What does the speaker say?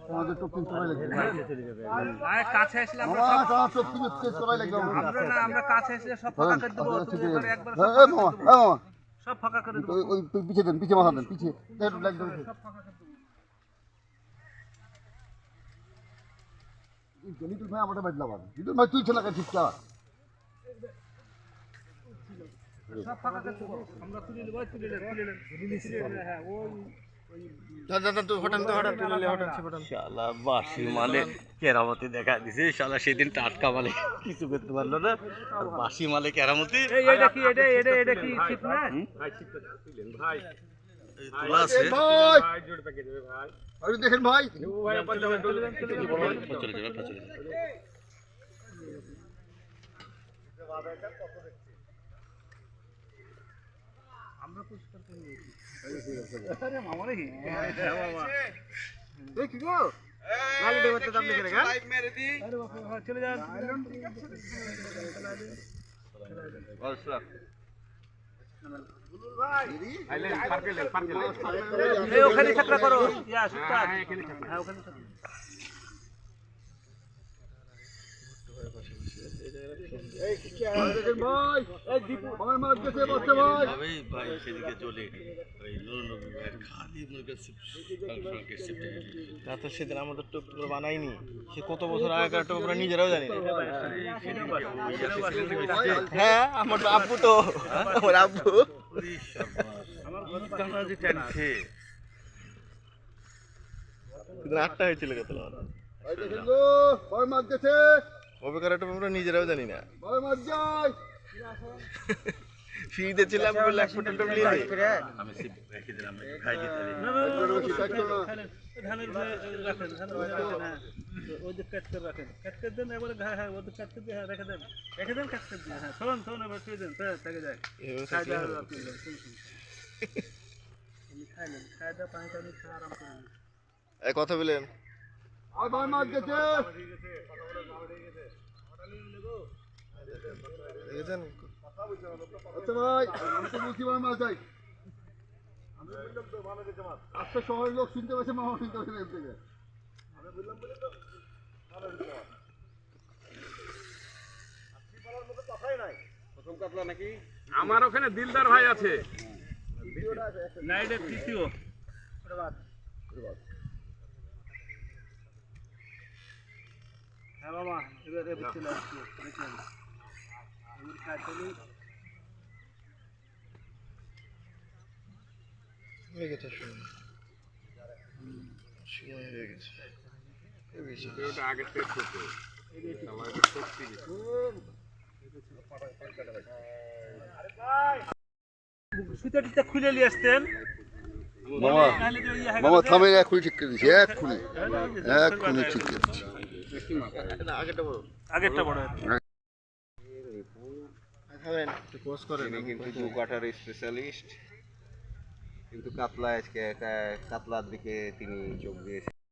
তুলে দিলাম আমাদের সবাই লাগবে আয় কাছে আসলে আমরা মামা তোমার টপিং সবাই লাগবে আমরা না আমরা কাছে এসে সব ফাঁকা করে দেবো তুমি একবার এই এই মামা এই মামা। সব ফাঁকা করে দেবো। ওই ওই ওই দেন পিছিয়ে মাথা দেন পিছিয়ে। একটু লাইট ধরে লিটল ভাই আমাদের বাজলা বাদ লিটল ভাই তুই ছেলে ঠিক চা সব ফাঁকা করে দেবো। আমরা তুলে নেব তুলে নেব তুলে নেব হ্যাঁ ওই শালা বাসি মালে কেরামতি দেখা দিছে। শালা সেদিন টাটকা মালে কিছু করতে পারল না। আর বাসি মালে কেরামতি। এটা কি এটা এটা এটা কি ঠিক না? তোলা আছে। ভাই! আরে দেখেন ভাই। চলে যাবে চলে যাবে আরে মামা নাকি এই কি গো? আরে বাবা, হ্যাঁ, চলে যান। ওখানে থাকলা করো। হ্যাঁ ওখানে থাকলা দেখেন ভাই এই দীপু ভাই মাছ গেছে বাচ্চা ভাই ভাবেই ভাই সেদিকে চলে ওই নুরুল ভাইয়ের খালি মনে করছে সেদিন আমাদের টোপ করে বানাইনি সে কত বছর আগেকার টোপ আমরা নিজেরাও জানি হ্যাঁ আমার আব্বু তো আমার আব্বু আটটা হয়েছিল কত মাছ গেছে টোপ আমরা নিজেরাও জানি না ফ্রিতে ছিলাম রাখেন ধানের ভয়ে রাখেন হ্যাঁ ওই যে কাট করে রাখেন কাট করে দেন এবারে হ্যাঁ হ্যাঁ ওদের কাট করে হ্যাঁ রেখে দেন রেখে দেন কাট করে দিয়ে হ্যাঁ শোন শোন এবার শুয়ে দেন তাই থেকে যায় খাই দেওয়া হবে। আপনি শুন শুন খাই দেওয়া পানি টানি খেয়ে আরাম করেন কথা বলেন আর ভাই মাছ গেছে। দেখেছেন আচ্ছা ভাই আমি তো বলছি ভাই মাছ যাই। আচ্ছা শহরের লোক শুনতে পাচ্ছে মামা শুনতে পাচ্ছে না এর থেকে। আমার ওখানে দিলদার ভাই আছে। না এটা তৃতীয় হ্যাঁ মামা এবার এবার চলে আসছি। দেখলেন এবার কাটলি হয়ে গেছে সময় সময় হয়ে গেছে। হয়ে গেছে। সুতা টুতা খুলে নিয়ে আসতেন। মামা মামা গেল যে- থামে ঠিক করে দিচ্ছি এক্ষুনি। এক্ষুনি ঠিক করে দিচ্ছি। না, আগেরটা আগেরটা বড় একটু পোস্ট করেন। কিন্তু কাটার স্পেশালিস্ট কিন্তু কাতলা আজকে একটা কাতলার দিকে তিনি চোখ দিয়েছেন।